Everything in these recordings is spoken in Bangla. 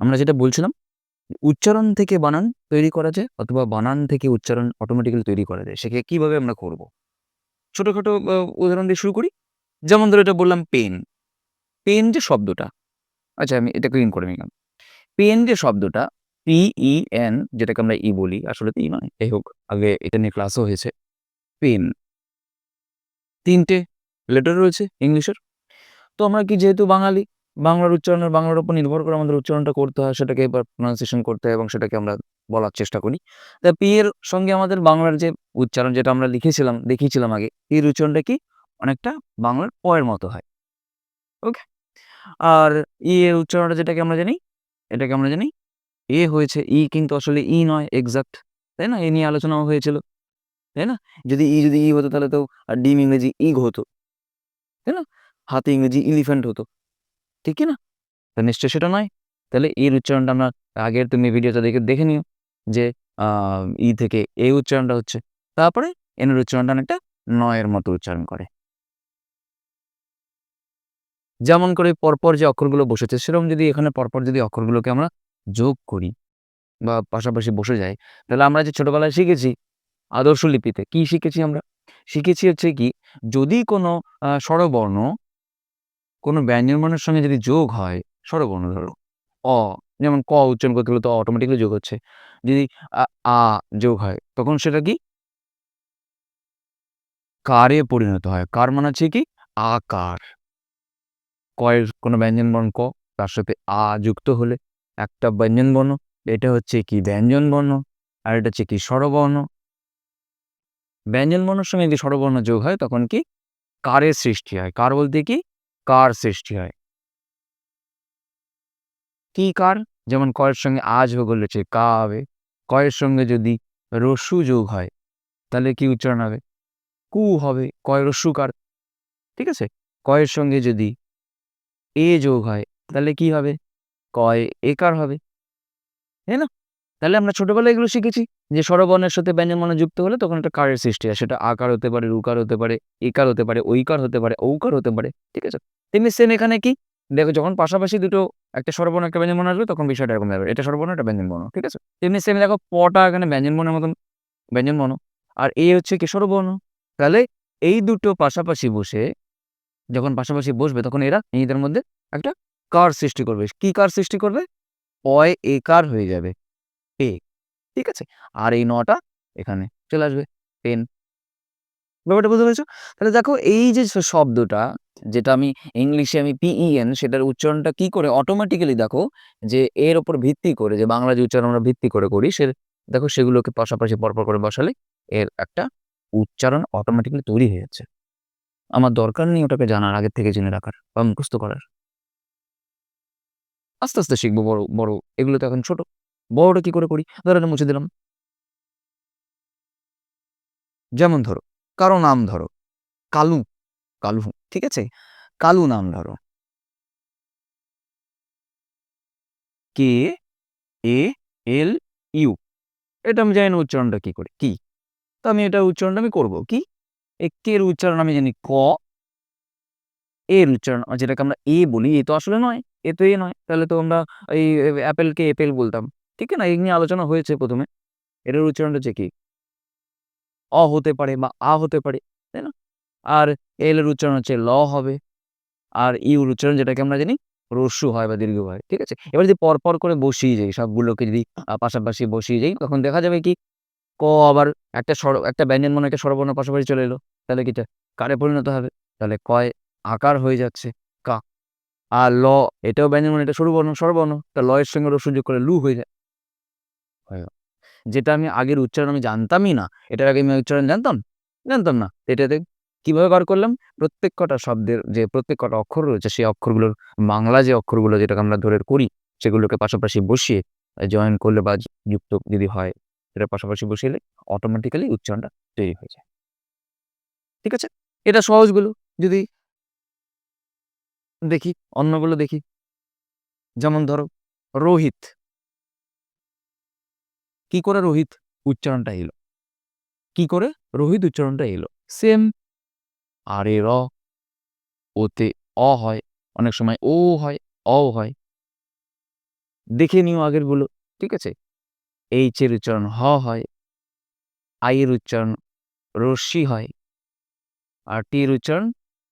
আমরা যেটা বলছিলাম উচ্চারণ থেকে বানান তৈরি করা যায় অথবা বানান থেকে উচ্চারণ অটোমেটিক্যালি তৈরি করা যায় সেকে কীভাবে আমরা করব ছোটখাটো উদাহরণ দিয়ে শুরু করি। যেমন ধরো এটা বললাম পেন। পেন যে শব্দটা আচ্ছা আমি এটা ক্লিন করে নিলাম। পেন যে শব্দটা পি-ই-এন যেটাকে আমরা ই বলি আসলে ই নয়। যাই হোক আগে এটা নিয়ে ক্লাসও হয়েছে। পেন। ৩ টে লেটার রয়েছে ইংলিশের। তো আমরা কি যেহেতু বাঙালি, বাংলার উচ্চারণের বাংলার উপর নির্ভর করে আমাদের উচ্চারণটা করতে হয় সেটাকে এবার প্রনাউন্সিয়েশন করতে হয় এবং সেটাকে আমরা বলার চেষ্টা করি। তা পি এর সঙ্গে আমাদের বাংলার যে উচ্চারণ যেটা আমরা লিখেছিলাম, দেখিয়েছিলাম আগে, এর উচ্চারণটা কি অনেকটা বাংলার প এর মতো হয়। ওকে? আর ই এর উচ্চারণটা যেটাকে আমরা জানি, এটাকে আমরা জানি এ হয়েছে ই কিন্তু আসলে ই নয় এক্সাক্ট। তাই না? এ নিয়ে আলোচনাও হয়েছিল। তাই না? যদি ই যদি ই হতো তাহলে তো আর ডিম ইংরেজি ইগ হতো। তাই না? হাতি ইংরেজি এলিফ্যান্ট হতো। ঠিক কি না? তো নিশ্চয়ই সেটা নয়। তাহলে এর উচ্চারণটা আমরা আগের তুমি ভিডিওটা দেখে দেখে নিও যে ই থেকে এ উচ্চারণটা হচ্ছে। তারপরে এনের উচ্চারণটা অনেকটা নয়ের মতো উচ্চারণ করে। যেমন করে পরপর যে অক্ষরগুলো বসেছে সেরকম যদি এখানে পরপর যদি অক্ষরগুলোকে আমরা যোগ করি বা পাশাপাশি বসে যায়, তাহলে আমরা যে ছোটবেলায় শিখেছি আদর্শ লিপিতে কি শিখেছি আমরা? শিখেছি হচ্ছে কি যদি কোনো স্বরবর্ণ কোনো ব্যঞ্জনবর্ণের সঙ্গে যদি যোগ হয়, স্বরবর্ণ ধরো অ যেমন ক উচ্চারণ করতে গেলে তো অটোমেটিকলি যোগ হচ্ছে। যদি আ যোগ হয় তখন সেটা কি? কারে পরিণত হয়। কার মানে হচ্ছে কি? আকার। কয়ের কোনো ব্যঞ্জনবর্ণ ক, তার সাথে আ যুক্ত হলে একটা ব্যঞ্জনবর্ণ। এটা হচ্ছে কি ব্যঞ্জনবর্ণ। আর এটা হচ্ছে কি স্বরবর্ণ। ব্যঞ্জনবর্ণের সঙ্গে যদি স্বরবর্ণ যোগ হয় তখন কি? কারের সৃষ্টি হয়। কার বলতে কি? কার সৃষ্টি হয়। কি কার? যেমন কয়ের সঙ্গে আজ যোগ হলে কা হবে। কয়ের সঙ্গে যদি রসু যোগ হয়, তাহলে কি উচ্চারণ হবে? কু হবে। কয় রস্যুকার। ঠিক আছে? কয়ের সঙ্গে যদি এ যোগ হয়, তাহলে কি হবে? কয় একার হবে। তাই না? তাহলে আমরা ছোটবেলায় এগুলো শিখেছি যে স্বরবর্ণের সাথে ব্যঞ্জন ব্যঞ্জনবর্ণ যুক্ত হলে তখন একটা কারের সৃষ্টি হয়। সেটা আকার হতে পারে, রুকার হতে পারে, একার হতে পারে, ঐকার হতে পারে, ঔকার হতে পারে। ঠিক আছে? তেমনি সেম এখানে কি? দেখো যখন পাশাপাশি দুটো একটা স্বরবর্ণ একটা ব্যঞ্জনবর্ণ আসবে তখন বিষয়টা এরকম যাবে। এটা স্বরবর্ণ এটা ব্যঞ্জনবর্ণ। ঠিক আছে? তেমনি সেম দেখো পটা এখানে ব্যঞ্জন ব্যঞ্জনবর্ণের মতন ব্যঞ্জন ব্যঞ্জনবর্ণ। আর এ হচ্ছে কি স্বরবর্ণ। তাহলে এই দুটো পাশাপাশি বসে যখন পাশাপাশি বসবে তখন এরা নিজেদের মধ্যে একটা কার সৃষ্টি করবে। কি কার সৃষ্টি করবে? অয় একার হয়ে যাবে। পে। ঠিক আছে? আর এই নটা এখানে চলে আসবে। পেন। ব্যাপারটা বুঝতে পেরেছ তাহলে দেখো এই যে শব্দটা যেটা আমি ইংলিশে আমি পি-ই-এন সেটার উচ্চারণটা কি করে অটোমেটিক্যালি দেখো যে এর ওপর ভিত্তি করে যে বাংলা যে উচ্চারণ আমরা ভিত্তি করে করি সে দেখো সেগুলোকে পাশাপাশি পরপর করে বসালে এর একটা উচ্চারণ অটোমেটিক্যালি তৈরি হয়ে যাচ্ছে। আমার দরকার নেই ওটাকে জানার আগের থেকে জেনে রাখার বা মুখস্থ করার। আস্তে, আস্তে শিখব বড়, বড় এগুলো তো এখন ছোট। বড়টা কি করে করি? ধরো মুছে দিলাম। যেমন ধরো, কারও নাম ধরো। কালু, কালু, ঠিক আছে? কালু নাম ধরো। কে এ এল ইউ এটা আমি জানি না উচ্চারণটা কি করে? কি? তো আমি এটা উচ্চারণটা আমি করব। কি? এই কের উচ্চারণ আমি জানি ক। এর উচ্চারণ যেটাকে আমরা এ বলি, এ তো আসলে নয়। এ তো এ নয়। তাহলে তো আমরা এই এ অ্যাপেলকে এপেল বলতাম। ঠিক না? এই নিয়ে আলোচনা হয়েছে ১ম এ। এটার উচ্চারণটা হচ্ছে কি? অ হতে পারে বা আ হতে পারে। তাই না? আর এল এর উচ্চারণ হচ্ছে ল হবে। আর ইউর উচ্চারণ যেটাকে আমরা জানি রস্যু হয় বা দীর্ঘ হয়। ঠিক আছে? এবার যদি পরপর করে বসিয়ে যাই, সবগুলোকে যদি পাশাপাশি বসিয়ে যাই, তখন দেখা যাবে কি, ক আবার একটা স্বর একটা ব্যঞ্জন মনে একটা স্বরবর্ণ পাশাপাশি চলে এলো। তাহলে কি এটা কারে পরিণত হবে? তাহলে কয় আকার হয়ে যাচ্ছে কা। আর ল, এটাও ব্যঞ্জনবর্ণ এটা সরু বর্ণ স্বরবর্ণ। তা ল এর সঙ্গে রস্যু যোগ করে লু হয়ে যায়। যেটা আমি আগের উচ্চারণ আমি জানতামই না। এটার আগে আমি উচ্চারণ জানতাম? জানতাম না। এটাতে কীভাবে বার করলাম? প্রত্যেক কটা শব্দের যে প্রত্যেক কটা অক্ষর রয়েছে সেই অক্ষরগুলোর বাংলা যে অক্ষরগুলো যেটাকে আমরা ধরে করি সেগুলোকে পাশাপাশি বসিয়ে জয়েন করলে বা যুক্ত যদি হয় সেটা পাশাপাশি বসিয়ে অটোমেটিক্যালি উচ্চারণটা তৈরি হয়ে যায়। ঠিক আছে? এটা সহজগুলো। যদি দেখি, অন্যগুলো দেখি। যেমন ধরো রোহিত। কি করে রোহিত উচ্চারণটা এলো? কি করে রোহিত উচ্চারণটা এলো? সেম। আর র, ওতে অ হয়, অনেক সময় ও হয়, অও হয়। দেখে নিও আগেরগুলো ঠিক আছে? এইচ এর উচ্চারণ হ হয়। আই এর উচ্চারণ রশ্মি হয়। আর টি এর উচ্চারণ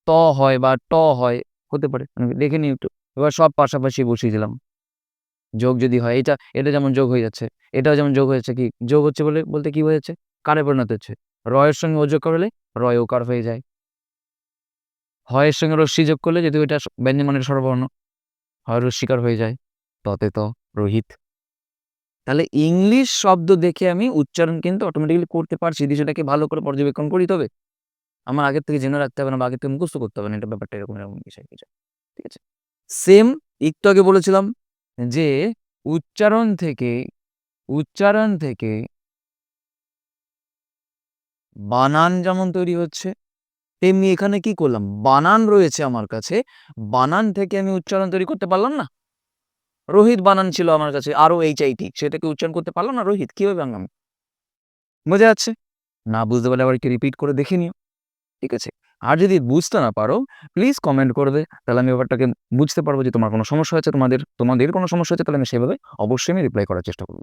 ত হয় বা ট হয় হতে পারে। দেখে নিও একটু। এবার সব পাশাপাশি বসিয়ে দিলাম। যোগ যদি হয়, এটা এটা যেমন যোগ হয়ে যাচ্ছে, এটাও যেমন যোগ হয়ে যাচ্ছে কি, যোগ হচ্ছে বলে, বলতে কি হয়ে যাচ্ছে কারে পরিণত হচ্ছে? রয়ের সঙ্গে ও যোগ করলে, রয় ওকার হয়ে যায়। হয়ের সঙ্গে রশ্মি যোগ করলে যদি ওইটা ব্যঞ্জনমানের স্বরবর্ণ হয় রশ্মিকার হয়ে যায়? ততে ত, রোহিত। তাহলে ইংলিশ শব্দ দেখে আমি উচ্চারণ কিন্তু অটোমেটিক্যালি করতে পারছি সেটাকে ভালো করে পর্যবেক্ষণ করি তবে। আমার আগের থেকে জেনে রাখতে হবে না বা আগের থেকে মুখস্থ করতে হবে না, এটা ব্যাপারটা এরকম এরকম বিষয় কিছু ঠিক আছে? সেম একটু আগে বলেছিলাম যে উচ্চারণ থেকে উচ্চারণ থেকে বানান যেমন তৈরি হচ্ছে, তেমনি এখানে কি করলাম? বানান রয়েছে আমার কাছে। বানান থেকে আমি উচ্চারণ তৈরি করতে পারলাম না। রোহিত বানান ছিল আমার কাছে, আরও এইচ আই টি সেটাকে উচ্চারণ করতে পারলাম না। রোহিত, কীভাবে বাংলাম বোঝা যাচ্ছে না বুঝতে পারলে আবার কি রিপিট করে দেখে নিও। ঠিক আছে? আর যদি বুঝতে না পারো প্লিজ কমেন্ট করবে তাহলে আমি ব্যাপারটাকে বুঝতে পারব যে তোমার কোনো সমস্যা হয়েছে, তোমাদের তোমাদের কোনো সমস্যা হয়েছে, তাহলে আমি সেভাবে অবশ্যই আমি রিপ্লাই করার চেষ্টা করব।